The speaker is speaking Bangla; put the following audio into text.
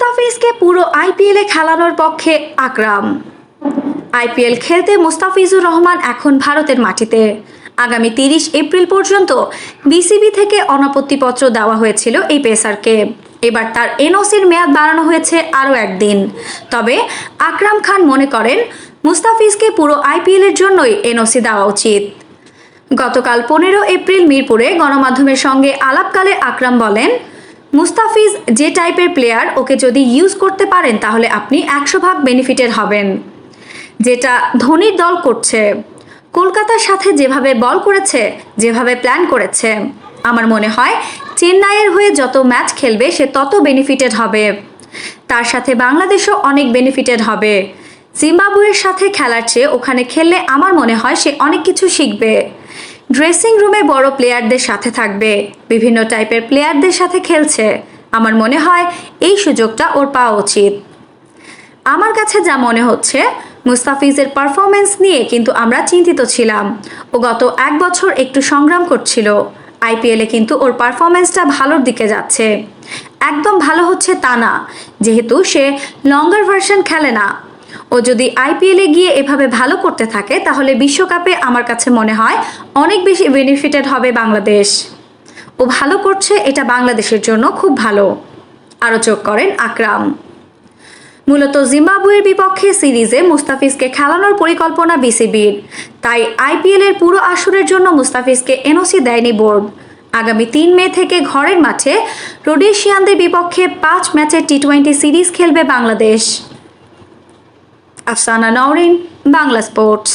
মুস্তাফিজকে পুরো আইপিএলে খেলানোর পক্ষে আকরাম। আইপিএল খেলতে মুস্তাফিজুর রহমান এখন ভারতের মাটিতে। আগামী তিরিশ এপ্রিল পর্যন্ত বিসিবি থেকে অনাপত্তিপত্র দেওয়া হয়েছিল এই পেসারকে। এবার তার এনওসির মেয়াদ বাড়ানো হয়েছে আরও একদিন। তবে আকরাম খান মনে করেন, মুস্তাফিজকে পুরো আইপিএলের জন্যই এনওসি দেওয়া উচিত। গতকাল পনেরো এপ্রিল মিরপুরে গণমাধ্যমের সঙ্গে আলাপকালে আকরাম বলেন মুস্তাফিজ, যে টাইপের প্লেয়ার ওকে যদি ইউজ করতে পারেন, তাহলে আপনি একশো ভাগ বেনিফিটেড হবেন। যেটা ধোনির দল করছে। কলকাতার সাথে যেভাবে বল করেছে, যেভাবে প্ল্যান করেছে, আমার মনে হয় চেন্নাইয়ের হয়ে যত ম্যাচ খেলবে, সে তত বেনিফিটেড হবে। তার সাথে বাংলাদেশও অনেক বেনিফিটেড হবে। জিম্বাবুয়ের সাথে খেলার চেয়ে ওখানে খেললে আমার মনে হয় সে অনেক কিছু শিখবে। ড্রেসিং রুমে বড় প্লেয়ারদের সাথে থাকবে। বিভিন্ন টাইপের প্লেয়ারদের সাথে খেলছে। আমার মনে হয় এই সুযোগটা ওর পাওয়া উচিত। আমার কাছে যা মনে হচ্ছে, মুস্তাফিজের পারফরমেন্স নিয়ে কিন্তু আমরা চিন্তিত ছিলাম। ও গত এক বছর একটু সংগ্রাম করছিল। আইপিএলে কিন্তু ওর পারফরমেন্সটা ভালোর দিকে যাচ্ছে। একদম ভালো হচ্ছে তা না। যেহেতু সে লঙ্গার ভার্সন খেলে না। ও যদি আইপিএলে গিয়ে এভাবে ভালো করতে থাকে, তাহলে বিশ্বকাপে আমার কাছে মনে হয় অনেক বেশি বেনিফিটেড হবে বাংলাদেশ। ও ভালো করছে, এটা বাংলাদেশের জন্য খুব ভালো। আরও যোগ করেন আকরাম। মূলত জিম্বাবুয়ের বিপক্ষে সিরিজে মুস্তাফিজকে খেলানোর পরিকল্পনা বিসিবির। তাই আইপিএলের পুরো আসরের জন্য মুস্তাফিজকে এনওসি দেয়নি বোর্ড। আগামী তিন মে থেকে ঘরের মাঠে রোডেশিয়ানদের বিপক্ষে পাঁচ ম্যাচের টি টোয়েন্টি সিরিজ খেলবে বাংলাদেশ। আফসানা নওরিন বাংলা স্পোর্টস।